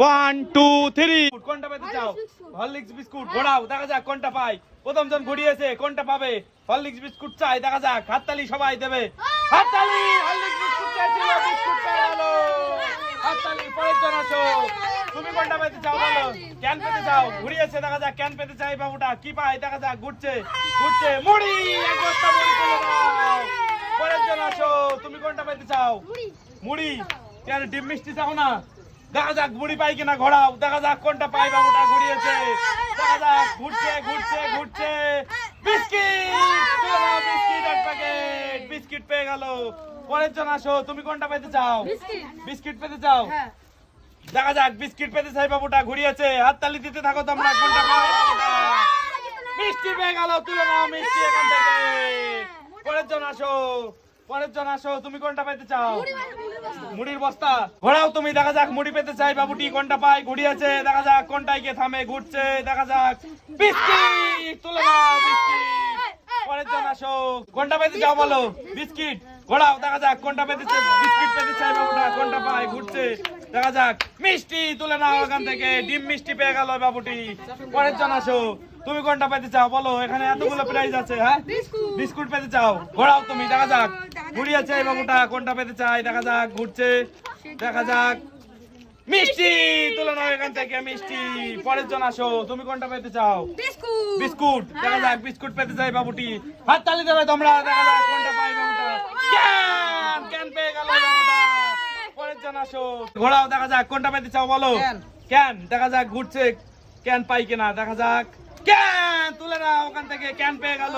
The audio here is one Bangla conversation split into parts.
ওয়ান টু থ্রি কোনটা পেতে চাও? হরলিক্স বিস্কুট ঘোরাও দেখা যাক কোনটা পাই। প্রথম জন ঘুরিয়েছে কোনটা পাবে? হরলিক্স বিস্কুট চাই দেখা যাক। হাততালি সবাই দেবে। হাততালি! হরলিক্স বিস্কুট চাইছিল বিস্কুট পেয়ে গেল হাততালি পরের জন আসো। তুমি কোনটা পেতে চাও বলো। ক্যান পেতে চাও। ঘুরিয়েছে দেখা যাক ক্যান পেতে চাই বাবুটা। কি পাই দেখা যাক ঘুরছে। ঘুরছে মুড়ি! এক বস্তা মুড়ি তুলে দাও। পরের জন আসো। তুমি কোনটা পেতে চাও? মুড়ি। কেন ডিম মিষ্টি চাও না? দেখা যাক মুড়ি পাই কিনা ঘোরাও দেখা যাক কোনটা পাই বাবুটা ঘুরিয়েছে দেখা যাক ঘুরছে ঘুরছে ঘুরছে বিস্কিট বিস্কিট এক প্যাকেট বিস্কিট পেয়ে গেল পরের জন আসো তুমি কোনটা পেতে চাও বিস্কিট পেতে চাও দেখা যাক বিস্কিট পেতে চাই বাবুটা ঘুরিয়েছে হাততালি দিতে থাকো তোমরা কোনটা বাবুটা মিষ্টি পেয়ে গেল তুলে নাও মিষ্টি এখান থেকে পরের জন আসো পরের জন আসো তুমি কোনটা পেতে চাও? মুড়ির বস্তা। ঘোরাও তুমি দেখা যাক মুড়ি পেতে চাই বাবুটি কোনটা ঘুরিয়েছে দেখা যাক কোনটাই কে থামে ঘুরছে দেখা যাক। বিস্কিট তুলে নাও বিস্কিট। পরের জন আসো। কোনটা পেতে চাও বলো? বিস্কিট। ঘোরাও দেখা যাক কোনটা পেতে বিস্কিট পেতে চাই বাবুটা কোনটা পাই ঘুরছে দেখা যাক। মিষ্টি তুলে নাও এখান থেকে। ডিম মিষ্টি পেয়ে গেল বাবুটি। পরের জন আসো। তুমি কোনটা পেতে চাও? বলো এখানে এতগুলো প্রাইজ আছে হ্যাঁ? বিস্কুট। পেতে চাও? ঘোরাও তুমি দেখা যাক। ঘুরিয়েছে এই বাবুটা কোনটা পেতে চাই দেখা যাক ঘুরছে। দেখা যাক। মিষ্টি তুলে নাও এখান থেকে মিষ্টি। পরের জন আসো। তুমি কোনটা পেতে চাও? বিস্কুট। দেখা যাক বিস্কুট পেতে চাই বাবুটি। হাত তালি দেবে তোমরা দেখা যাক কোনটা পাই বাবুটা। ক্যান ক্যান পেয়ে গেল বাবুটা। ঘোড়াও দেখা যাক কোনটা পেতে চাও বলো? ক্যান। দেখা যাক ঘুরছে। ক্যান পাই কিনা দেখা যাক। ক্যান তুলে নাও ওখান থেকে ক্যান পেয়ে গেল।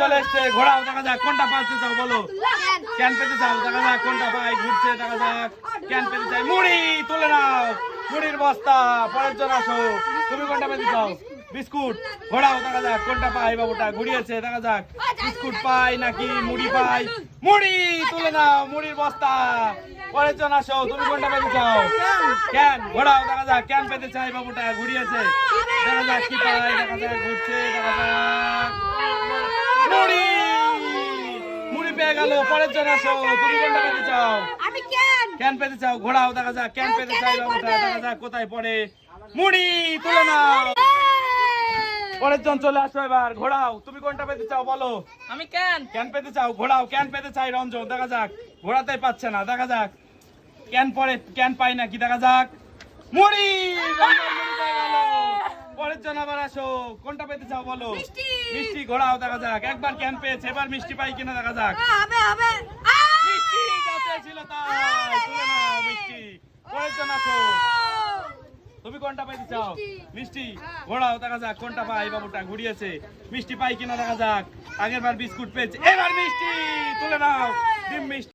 চলে এসছে ঘোড়াও দেখা যাক কোনটা পাতে চাও বলো? ক্যান পেতে চাও দেখা যাক কোনটা পাই ঘুরছে দেখা যাক। ক্যান পেতে চাই মুড়ি তুলে নাও। মুড়ির বস্তা পরের জন আসো। তুমি কোনটা পেতে চাও? বিস্কুট। ঘোড়াও দেখা যাক কোনটা পাই বাবুটা ঘুরিয়েছে দেখা যাক। বিস্কুট পাই নাকি মুড়ি পাই? মুড়ি তুলে নাও মুড়ির বস্তা। পরের জন আসো তুমি কোনটা পেতে চাও? ক্যান ঘোড়াও দেখা যাক। ক্যান পেতে চাই বাবুটা? ঘুরিয়েছে দেখা যাক কি পাই দেখা যাক ঘুরছে দেখা যাক। মুড়ি! মুড়ি পেয়ে গেল। পরের জন আসো তুমি কোনটা পেতে চাও? আমি কেন? ক্যান পেতে চাও? ঘোড়াও দেখা যাক। ক্যান পেতে চাই বাবুটা? দেখা যাক কোথায় পড়ে। মুড়ি তুলে নাও। পরের জন চলে আসো এবার। ঘোড়াও তুমি কোনটা পেতে চাও বলো? আমি কেন? ক্যান পেতে চাও? ঘোড়াও ক্যান পেতে চাই? রঞ্জন দেখা যাক। ঘোড়াতে পাচ্ছে না দেখা যাক। ক্যান পরে ক্যান পাই নাকি দেখা যাক? মুড়ি। পরের জন আবার আসো। কোনটা পেতে চাও বলো? মিষ্টি। ঘোড়াও দেখা যাক। একবার ক্যান পেয়েছে এবার মিষ্টি পাই কিনা দেখা যাক। মিষ্টি ছিল তাই মিষ্টি। পরের জন আসো। তুমি কোনটা পাইতে চাও? মিষ্টি। ঘোড়াও দেখা যাক কোনটা পাই বাবুটা ঘুরিয়েছে। মিষ্টি পাই কিনা দেখা যাক। আগের বার বিস্কুট পেয়েছে এবার মিষ্টি! তুলে নাও। ডিম মিষ্টি।